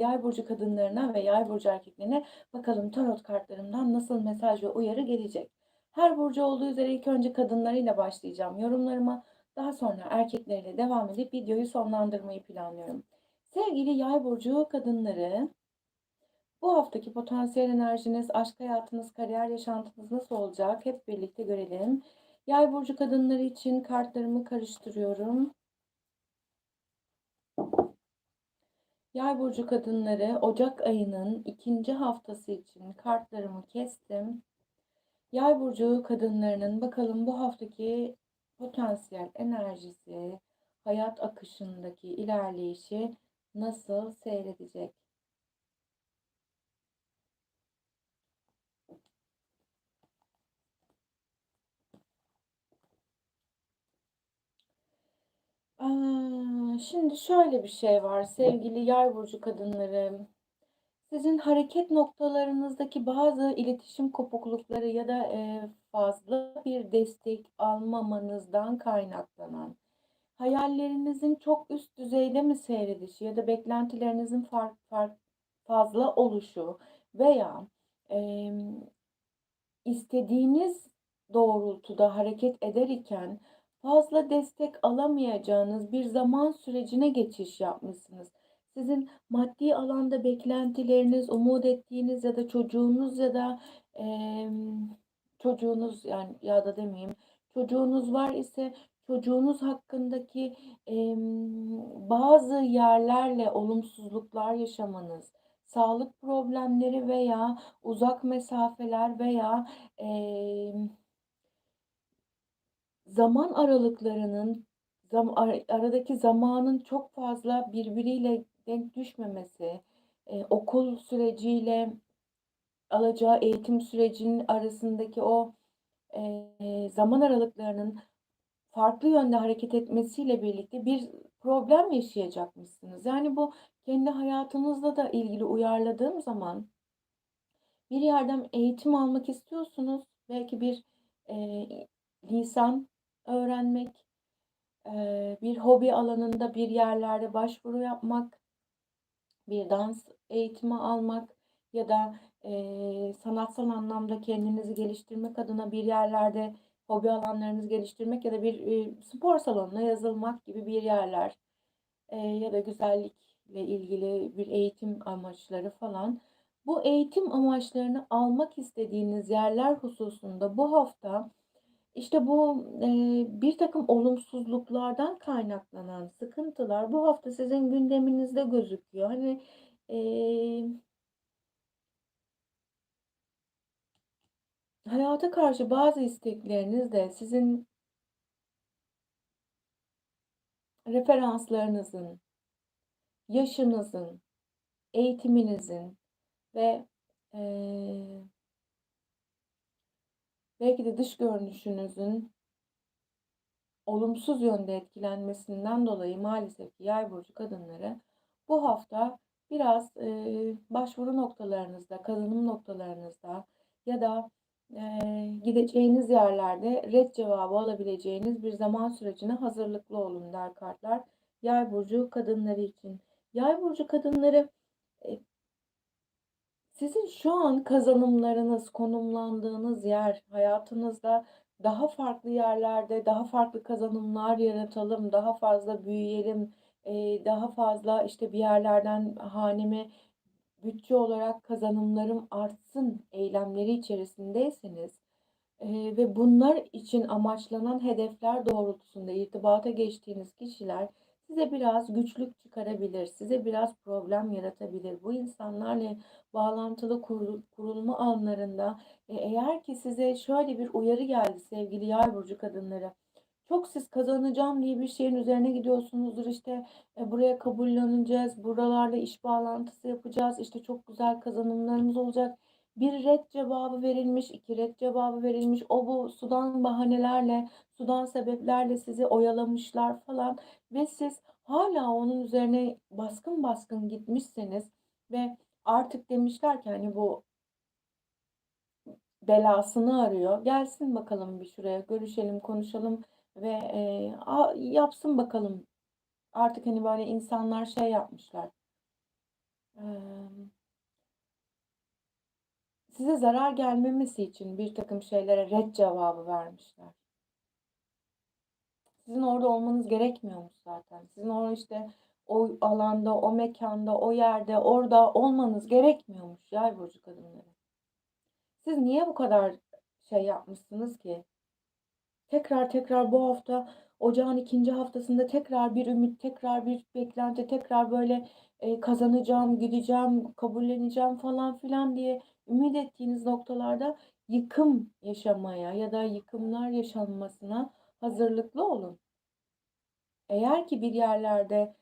Yay burcu kadınlarına ve Yay burcu erkeklerine bakalım tarot kartlarımdan nasıl mesaj ve uyarı gelecek. Her burcu olduğu üzere ilk önce kadınlarıyla başlayacağım yorumlarıma. Daha sonra erkekleriyle devam edip videoyu sonlandırmayı planlıyorum. Sevgili Yay burcu kadınları, bu haftaki potansiyel enerjiniz, aşk hayatınız, kariyer yaşantınız nasıl olacak? Hep birlikte görelim. Yay burcu kadınları için kartlarımı karıştırıyorum. Yay burcu kadınları Ocak ayının ikinci haftası için kartlarımı kestim. Yay burcu kadınlarının bakalım bu haftaki potansiyel enerjisi, hayat akışındaki ilerleyişi nasıl seyredecek? Şimdi şöyle bir şey var sevgili yay burcu kadınları. Sizin hareket noktalarınızdaki bazı iletişim kopuklukları ya da e, fazla bir destek almamanızdan kaynaklanan hayallerinizin çok üst düzeyde mi seyredişi ya da beklentilerinizin fark, fark fazla oluşu veya e, istediğiniz doğrultuda hareket eder iken fazla destek alamayacağınız bir zaman sürecine geçiş yapmışsınız. Sizin maddi alanda beklentileriniz, umut ettiğiniz ya da çocuğunuz ya da e, çocuğunuz yani ya da demeyeyim çocuğunuz var ise çocuğunuz hakkındaki e, bazı yerlerle olumsuzluklar yaşamanız, sağlık problemleri veya uzak mesafeler veya e, zaman aralıklarının zam aradaki zamanın çok fazla birbiriyle denk düşmemesi, e, okul süreciyle alacağı eğitim sürecinin arasındaki o e, zaman aralıklarının farklı yönde hareket etmesiyle birlikte bir problem yaşayacakmışsınız. Yani bu kendi hayatınızla da ilgili uyarladığım zaman bir yerden eğitim almak istiyorsunuz. Belki bir e, lisan öğrenmek, bir hobi alanında bir yerlerde başvuru yapmak, bir dans eğitimi almak ya da sanatsal anlamda kendinizi geliştirmek adına bir yerlerde hobi alanlarınızı geliştirmek ya da bir spor salonuna yazılmak gibi bir yerler ya da güzellikle ilgili bir eğitim amaçları falan. Bu eğitim amaçlarını almak istediğiniz yerler hususunda bu hafta işte bu e, bir takım olumsuzluklardan kaynaklanan sıkıntılar bu hafta sizin gündeminizde gözüküyor. Hani e, hayata karşı bazı istekleriniz de sizin referanslarınızın, yaşınızın, eğitiminizin ve e, belki de dış görünüşünüzün olumsuz yönde etkilenmesinden dolayı maalesef ki yay burcu kadınları bu hafta biraz e, başvuru noktalarınızda, kazanım noktalarınızda ya da e, gideceğiniz yerlerde red cevabı alabileceğiniz bir zaman sürecine hazırlıklı olun der kartlar. Yay burcu kadınları için. Yay burcu kadınları sizin şu an kazanımlarınız, konumlandığınız yer, hayatınızda daha farklı yerlerde daha farklı kazanımlar yaratalım, daha fazla büyüyelim, daha fazla işte bir yerlerden haneme bütçe olarak kazanımlarım artsın eylemleri içerisindeyseniz ve bunlar için amaçlanan hedefler doğrultusunda irtibata geçtiğiniz kişiler size biraz güçlük çıkarabilir, size biraz problem yaratabilir. Bu insanlarla bağlantılı kurulma anlarında e, eğer ki size şöyle bir uyarı geldi sevgili yay burcu kadınları. Çok siz kazanacağım diye bir şeyin üzerine gidiyorsunuzdur işte e, buraya kabulleneceğiz, buralarda iş bağlantısı yapacağız, işte çok güzel kazanımlarımız olacak. Bir red cevabı verilmiş, iki red cevabı verilmiş. O bu sudan bahanelerle, sudan sebeplerle sizi oyalamışlar falan ve siz hala onun üzerine baskın baskın gitmişseniz ve artık demişler ki hani bu belasını arıyor. Gelsin bakalım bir şuraya görüşelim, konuşalım ve e, a, yapsın bakalım. Artık hani böyle insanlar şey yapmışlar. Emm size zarar gelmemesi için birtakım şeylere ret cevabı vermişler. Sizin orada olmanız gerekmiyormuş zaten. Sizin o, işte, o alanda, o mekânda, o yerde, orada olmanız gerekmiyormuş Yay burcu kadınları. Siz niye bu kadar şey yapmışsınız ki? Tekrar tekrar bu hafta ocağın ikinci haftasında tekrar bir ümit, tekrar bir beklenti, tekrar böyle, eee, kazanacağım, gideceğim, kabulleneceğim falan filan diye ümit ettiğiniz noktalarda yıkım yaşamaya ya da yıkımlar yaşanmasına hazırlıklı olun. Eğer ki bir yerlerde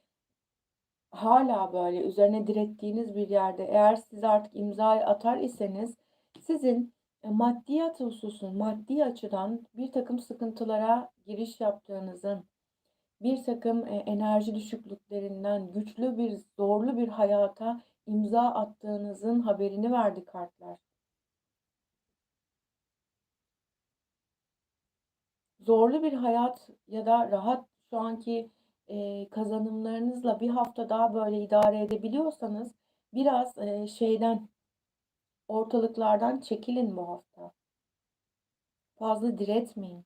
hâlâ böyle üzerine direttiğiniz bir yerde eğer siz artık imzayı atar iseniz sizin, eee, maddiyat hususun maddi açıdan birtakım sıkıntılara giriş yaptığınızın, birtakım, eee, enerji düşüklüklerinden güçlü bir, zorlu bir hayata imza attığınızın haberini verdi kartlar. Zorlu bir hayat ya da rahat şu anki, eee, kazanımlarınızla bir hafta daha böyle idare edebiliyorsanız biraz, eee, şeyden, ortalıklardan çekilin bu hafta. Fazla diretmeyin.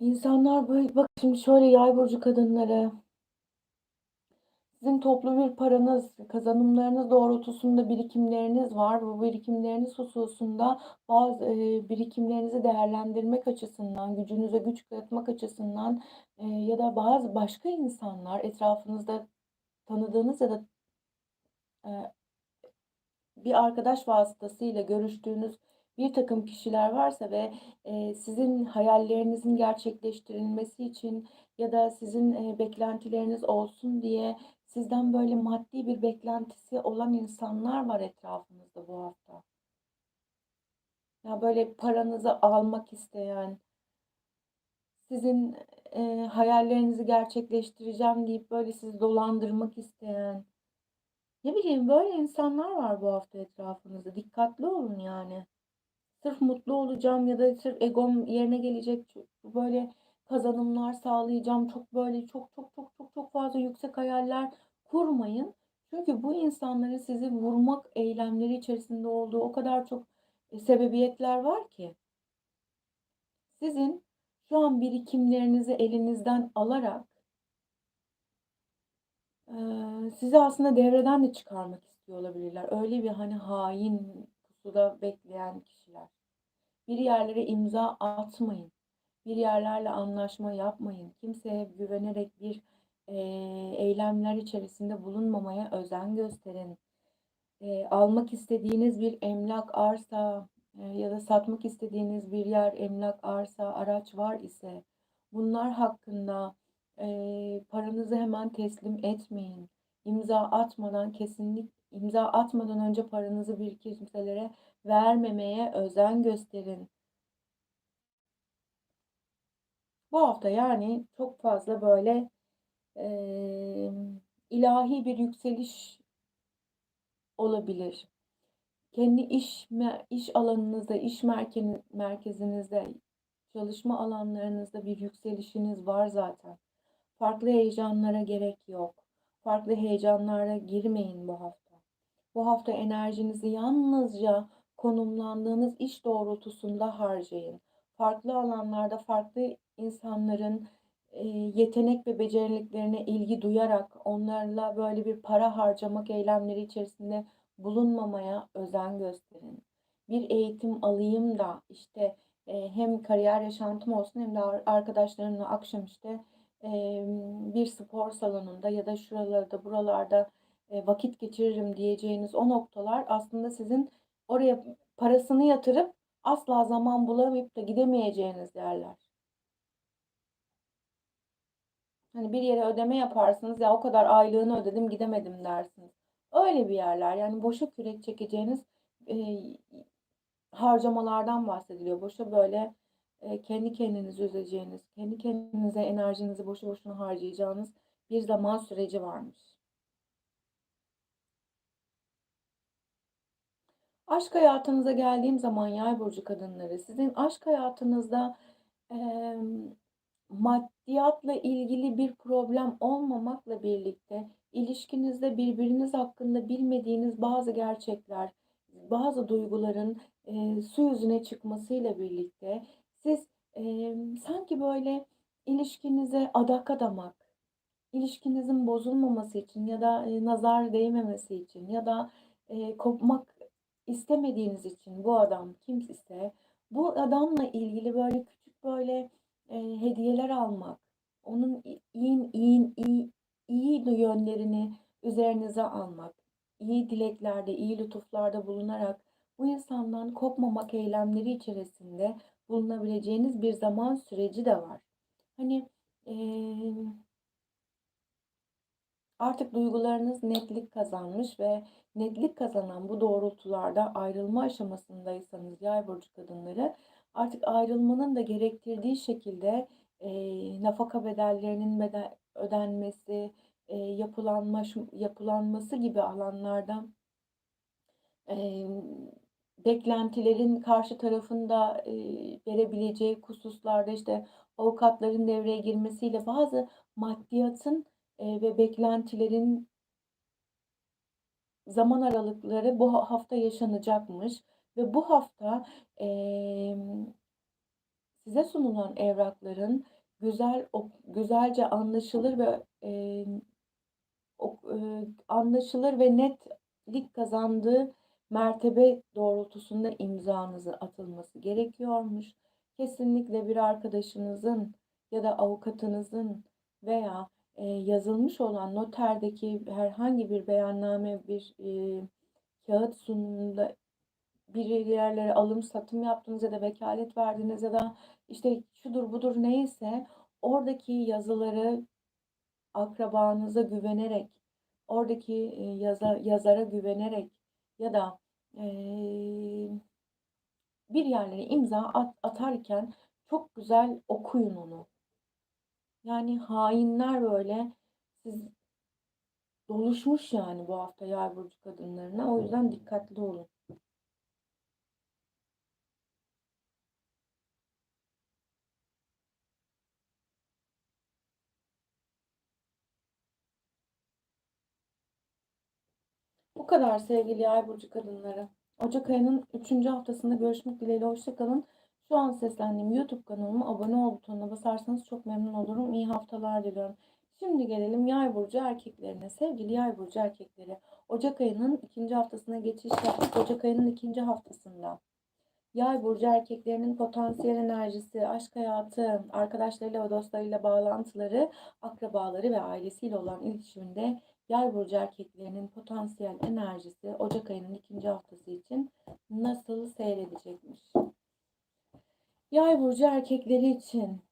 İnsanlar böyle bak şimdi şöyle Yay burcu kadınları sizin toplu bir paranız, kazanımlarınız doğrultusunda birikimleriniz var. Bu birikimleriniz hususunda bazı, eee, birikimlerinizi değerlendirmek açısından, gücünüze güç katmak açısından, eee, ya da bazı başka insanlar etrafınızda tanıdığınız ya da eee, bir arkadaş vasıtasıyla görüştüğünüz birtakım kişiler varsa ve, eee, sizin hayallerinizin gerçekleştirilmesi için ya da sizin, eee, beklentileriniz olsun diye sizden böyle maddi bir beklentisi olan insanlar var etrafınızda bu hafta. Ya, böyle paranızı almak isteyen sizin, eee, hayallerinizi gerçekleştireceğim deyip böyle sizi dolandırmak isteyen, ne bileyim, böyle insanlar var bu hafta etrafınızda. Dikkatli olun yani. Sırf mutlu olacağım ya da sırf egom yerine gelecek, böyle kazanımlar sağlayacağım, çok böyle çok çok çok çok çok fazla yüksek hayaller kurmayın. Çünkü bu insanların sizi vurmak eylemleri içerisinde olduğu o kadar çok, eee, sebebiyetler var ki. Sizin şu an birikimlerinizi elinizden alarak sizi aslında devreden de çıkarmak istiyor olabilirler. Öyle bir, hani, hain pusuda bekleyen kişiler. Bir yerlere imza atmayın. Bir yerlerle anlaşma yapmayın. Kimseye güvenerek bir, eee, eylemler içerisinde bulunmamaya özen gösterin. Eee, almak istediğiniz bir emlak, arsa, eee, ya da satmak istediğiniz bir yer, emlak, arsa, araç var ise bunlar hakkında, eee, paranızı hemen teslim etmeyin. İmza atmadan kesinlik imza atmadan önce paranızı bir kimselere vermemeye özen gösterin. Bu hafta, yani, çok fazla böyle, emm, ilahi bir yükseliş olabilir. Kendi iş iş alanınızda, iş merkezinizde, çalışma alanlarınızda bir yükselişiniz var zaten. Farklı heyecanlara gerek yok. Farklı heyecanlara girmeyin bu hafta. Bu hafta enerjinizi yalnızca konumlandığınız iş doğrultusunda harcayın. Farklı alanlarda farklı insanların, eee, yetenek ve beceriliklerine ilgi duyarak onlarla böyle bir para harcamak eylemleri içerisinde bulunmamaya özen gösterin. Bir eğitim alayım da, işte, eee, hem kariyer yaşantım olsun hem de ar arkadaşlarımla akşam, işte, emm, bir spor salonunda ya da şuralarda, buralarda, vakit geçiririm diyeceğiniz o noktalar aslında sizin oraya parasını yatırıp asla zaman bulamayıp da gidemeyeceğiniz yerler. Hani, bir yere ödeme yaparsınız, "Ya, o kadar aylığını ödedim, gidemedim." dersiniz. Öyle bir yerler. Yani boşa kürek çekeceğiniz, eee, harcamalardan bahsediliyor. Boşa böyle, eee, kendi kendinizi üzeceğiniz, kendi kendinize enerjinizi boşu boşuna harcayacağınız bir zaman süreci varmış. Aşk hayatınıza geldiğim zaman Yay burcu kadınları, sizin aşk hayatınızda, emm, maddiyatla ilgili bir problem olmamakla birlikte ilişkinizde birbiriniz hakkında bilmediğiniz bazı gerçekler, bazı duyguların, eee, su yüzüne çıkmasıyla birlikte siz, emm, sanki böyle ilişkinize adak adamak, ilişkinizin bozulmaması için ya da, eee, nazar değmemesi için ya da, eee, kopmak istemediğiniz için bu adam kim ise bu adamla ilgili böyle küçük böyle, eee, hediyeler almak, onun iyi iyi iyi iyi yönlerini üzerinize almak, iyi dileklerde, iyi lütuflarda bulunarak bu insandan kopmamak eylemleri içerisinde bulunabileceğiniz bir zaman süreci de var. Hani, emm Artık duygularınız netlik kazanmış ve netlik kazanan bu doğrultularda ayrılma aşamasındaysanız Yay burcu kadınları artık ayrılmanın da gerektirdiği şekilde, eee, nafaka bedellerinin bede ödenmesi, eee, yapılanmaş yapılanması gibi alanlarda emm, beklentilerin karşı tarafın da, eee, verebileceği hususlarda, işte, avukatların devreye girmesiyle bazı maddiyatın, eee, ve beklentilerin zaman aralıkları bu ha hafta yaşanacakmış ve bu hafta, emm, size sunulan evrakların güzel güzelce anlaşılır ve, emm, ok eee, anlaşılır ve netlik kazandığı mertebe doğrultusunda imzanızın atılması gerekiyormuş. Kesinlikle bir arkadaşınızın ya da avukatınızın veya, eee, yazılmış olan noterdeki herhangi bir beyanname, bir, eee, kâğıt sunumunda bir yerlere alım satım yaptınız ya da vekalet verdiniz ya da, işte, şudur budur neyse oradaki yazıları akrabanıza güvenerek, oradaki, eee, yaza yazara güvenerek ya da, eee, bir yerlere imza at atarken çok güzel okuyun onu. Yani hainler böyle siz doluşmuş yani bu hafta Yay burcu kadınlarına. O yüzden dikkatli olun. Bu kadar sevgili Yay burcu kadınları. Ocak ayının 3. haftasında görüşmek dileğiyle hoşça kalın. Şu an seslendiğim YouTube kanalıma abone ol butonuna basarsanız çok memnun olurum. İyi haftalar diliyorum. Şimdi gelelim Yay burcu erkeklerine. Sevgili Yay burcu erkekleri, Ocak ayının ikinci haftasına geçiş yaptık. Ocak ayının ikinci haftasında. Yay burcu erkeklerinin potansiyel enerjisi, aşk hayatı, arkadaşlarıyla ve dostlarıyla bağlantıları, akrabaları ve ailesiyle olan iletişiminde Yay burcu erkeklerinin potansiyel enerjisi Ocak ayının ikinci haftası için nasıl seyredecekmiş? Yay burcu erkekleri için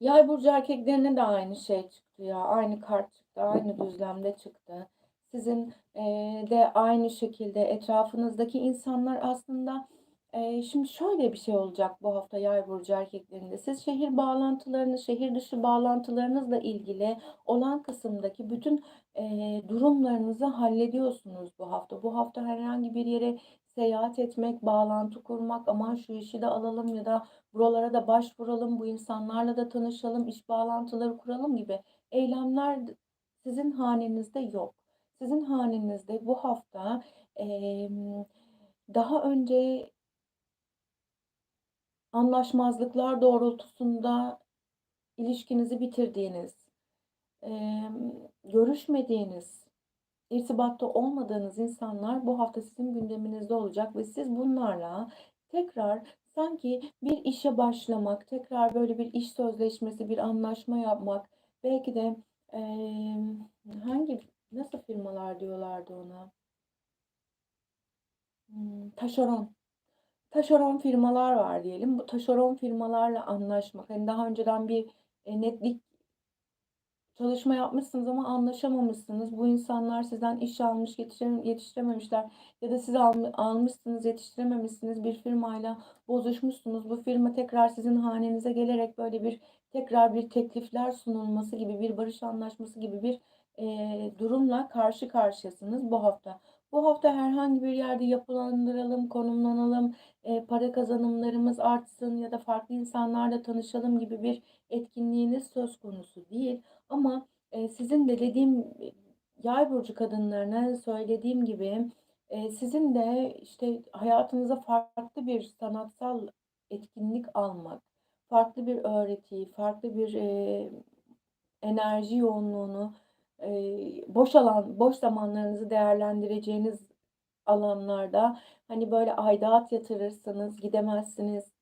Yay burcu erkeklerine de aynı şey çıktı ya. Aynı kart çıktı, aynı düzlemde çıktı. Sizin de aynı şekilde etrafınızdaki insanlar aslında şimdi şöyle bir şey olacak bu hafta Yay burcu erkeklerinde. Siz şehir bağlantılarınız, şehir dışı bağlantılarınızla ilgili olan kısımdaki bütün durumlarınızı hallediyorsunuz bu hafta. Bu hafta herhangi bir yere seyahat etmek, bağlantı kurmak, aman şu işi de alalım ya da buralara da başvuralım, bu insanlarla da tanışalım, iş bağlantıları kuralım gibi eylemler sizin hanenizde yok. Sizin hanenizde bu hafta daha önce anlaşmazlıklar doğrultusunda ilişkinizi bitirdiğiniz, emm, görüşmediğiniz, irtibatta olmadığınız insanlar bu hafta sizin gündeminizde olacak ve siz bunlarla tekrar sanki bir işe başlamak, tekrar böyle bir iş sözleşmesi, bir anlaşma yapmak, belki de emm, hangi nasıl firmalar diyorlardı ona? Hımm, taşeron. Taşeron firmalar var diyelim. Bu taşeron firmalarla anlaşmak, hani, daha önceden bir, eee, netlik çalışma yapmışsınız ama anlaşamamışsınız. Bu insanlar sizden iş almış, yetiştirem yetiştirememişler ya da siz alm almışsınız, yetiştirememişsiniz. Bir firmayla bozuşmuşsunuz. Bu firma tekrar sizin hanenize gelerek böyle bir tekrar bir teklifler sunulması gibi, bir barış anlaşması gibi bir, eee, durumla karşı karşıyasınız bu hafta. Bu hafta herhangi bir yerde yapılandıralım, konumlanalım, eee, para kazanımlarımız artsın ya da farklı insanlarla tanışalım gibi bir etkinliğiniz söz konusu değil. Ama, eee, sizin de dediğim, Yay burcu kadınlarına söylediğim gibi, eee, sizin de, işte, hayatınıza farklı bir sanatsal etkinlik almak, farklı bir öğretiyi, farklı bir, eee, enerji yoğunluğunu, boş alan boş zamanlarınızı değerlendireceğiniz alanlarda, hani, böyle aidat yatırırsınız, gidemezsiniz.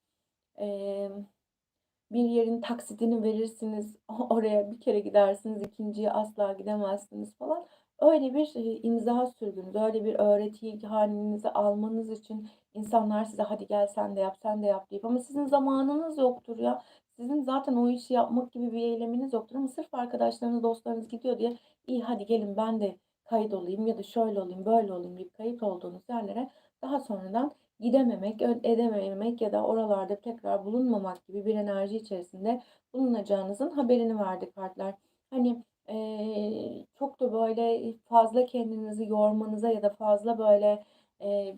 Bir yerin taksitini verirsiniz, oraya bir kere gidersiniz, 2'nciye asla gidemezsiniz falan. Öyle bir, imza sürgünüz, öyle bir öğretiyi hanenize almanız için insanlar size "Hadi gel sen de yap, sen de yap." deyip ama sizin zamanınız yoktur ya. Sizin zaten o işi yapmak gibi bir eyleminiz yoktur ama sırf arkadaşlarınız, dostlarınız gidiyor diye, "İyi, hadi gelin ben de kayıt olayım ya da şöyle olayım, böyle olayım." deyip kayıt olduğunuz yerlere daha sonradan gidememek, edememek ya da oralarda tekrar bulunmamak gibi bir enerji içerisinde bulunacağınızın haberini verdi kartlar. Hani, eee, çok da böyle fazla kendinizi yormanıza ya da fazla böyle, eee,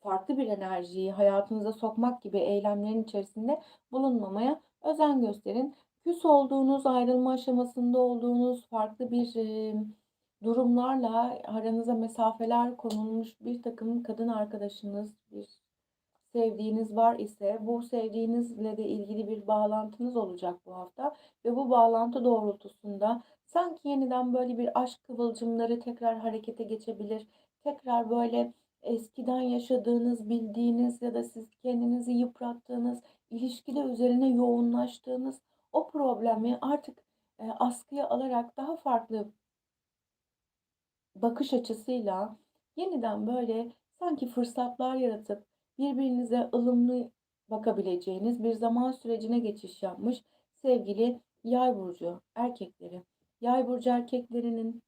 farklı bir enerjiyi hayatınıza sokmak gibi eylemlerin içerisinde bulunmamaya özen gösterin. Küs olduğunuz, ayrılma aşamasında olduğunuz farklı bir, emm, durumlarla aranıza mesafeler konulmuş birtakım kadın arkadaşınız, bir sevdiğiniz var ise bu sevdiğinizle de ilgili bir bağlantınız olacak bu hafta ve bu bağlantı doğrultusunda sanki yeniden böyle bir aşk kıvılcımları tekrar harekete geçebilir. Tekrar böyle eskiden yaşadığınız, bildiğiniz ya da siz kendinizi yıprattığınız, ilişkide üzerine yoğunlaştığınız o problemi artık, eee, askıya alarak daha farklı bakış açısıyla yeniden böyle sanki fırsatlar yaratıp birbirinize ılımlı bakabileceğiniz bir zaman sürecine geçiş yapmış sevgili Yay burcu erkekleri. Yay burcu erkeklerinin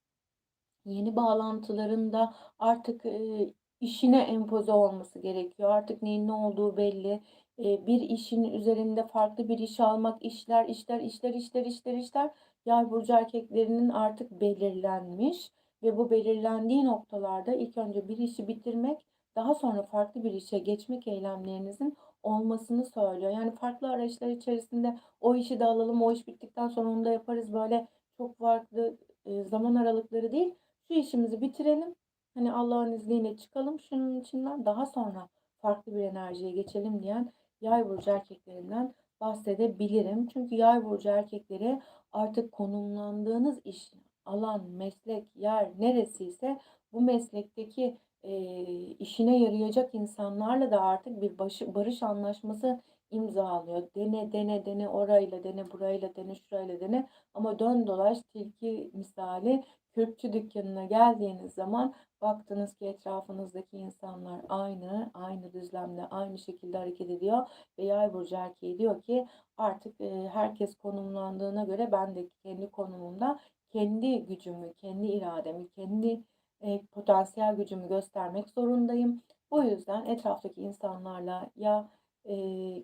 yeni bağlantılarında artık, eee, işine empoze olması gerekiyor. Artık neyin ne olduğu belli. Eee, bir işin üzerinde farklı bir iş almak, işler, işler, işler, işler, işler, işler. Yay burcu erkeklerinin artık belirlenmiş ve bu belirlendiği noktalarda ilk önce bir işi bitirmek, daha sonra farklı bir işe geçmek eylemlerinizin olmasını söylüyor. Yani farklı arayışlar içerisinde o işi de alalım, o iş bittikten sonra onu da yaparız. Böyle çok farklı, eee, zaman aralıkları değil, şu işimizi bitirelim, hani, Allah'ın izniyle çıkalım şunun içinden, daha sonra farklı bir enerjiye geçelim diyen Yay burcu erkeklerinden bahsedebilirim. Çünkü Yay burcu erkekleri artık konumlandığınız iş, alan, meslek, yer neresiyse bu meslekteki, eee, işine yarayacak insanlarla da artık bir başı barış anlaşması imzalıyor. Dene, dene, dene, orayla dene, burayla dene, şurayla dene ama dön dolaş tilki misali kürkçü dükkânına geldiğiniz zaman baktınız ki etrafınızdaki insanlar aynı, aynı düzlemde, aynı şekilde hareket ediyor ve Yay burcu erkeği diyor ki artık, herkes konumlandığına göre ben de kendi konumumda kendi gücümü, kendi irademi, kendi, eee, potansiyel gücümü göstermek zorundayım. Bu yüzden etraftaki insanlarla ya,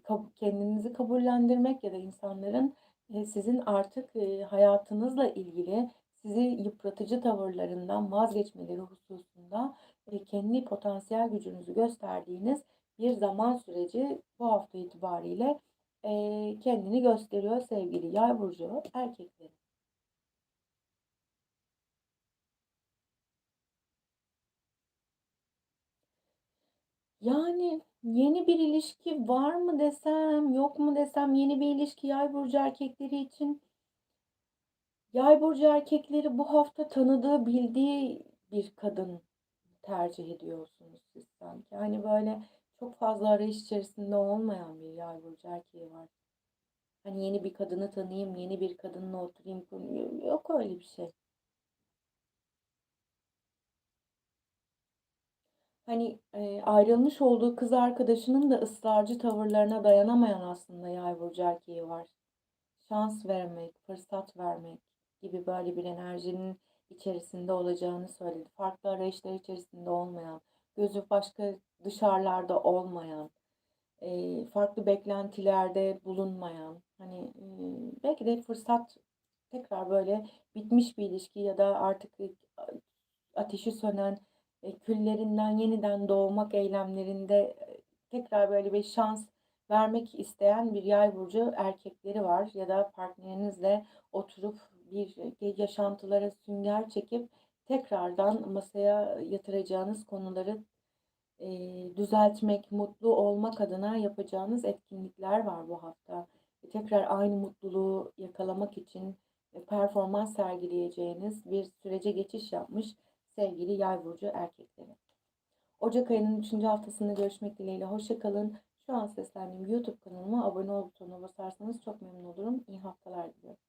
kab kendinizi kabullendirmek ya da insanların, eee, sizin artık, hayatınızla ilgili sizi yıpratıcı tavırlarından vazgeçmeleri hususunda, kendi potansiyel gücünüzü gösterdiğiniz bir zaman süreci bu hafta itibariyle, kendini gösteriyor sevgili Yay burcu erkekleri. Yani, yeni bir ilişki var mı desem, yok mu desem, yeni bir ilişki Yay burcu erkekleri için Yay burcu erkekleri bu hafta tanıdığı, bildiği bir kadın tercih ediyorsunuz siz sanki. Hani, böyle, çok fazla arayış içerisinde olmayan bir Yay burcu erkeği var. Hani, yeni bir kadını tanıyayım, yeni bir kadınla oturayım. Yok öyle bir şey. Hani, eee, ayrılmış olduğu kız arkadaşının da ısrarcı tavırlarına dayanamayan aslında Yay burcu erkeği var. Şans vermek, fırsat vermek. gibi böyle bir enerjinin içerisinde olacağını söyledi. Farklı arayışlar içerisinde olmayan, gözü başka dışarılarda olmayan, e, farklı beklentilerde bulunmayan, hani e, belki de fırsat tekrar böyle bitmiş bir ilişki ya da artık e, ateşi sönen e, küllerinden yeniden doğmak eylemlerinde e, tekrar böyle bir şans vermek isteyen bir yay burcu erkekleri var ya da partnerinizle oturup bir yaşantılara sünger çekip tekrardan masaya yatıracağınız konuları e, düzeltmek, mutlu olmak adına yapacağınız etkinlikler var bu hafta. E, tekrar aynı mutluluğu yakalamak için e, performans sergileyeceğiniz bir sürece geçiş yapmış sevgili yay burcu erkekleri. Ocak ayının 3. haftasında görüşmek dileğiyle. Hoşça kalın. Şu an seslendiğim YouTube kanalıma abone ol butonuna basarsanız çok memnun olurum. İyi haftalar diliyorum.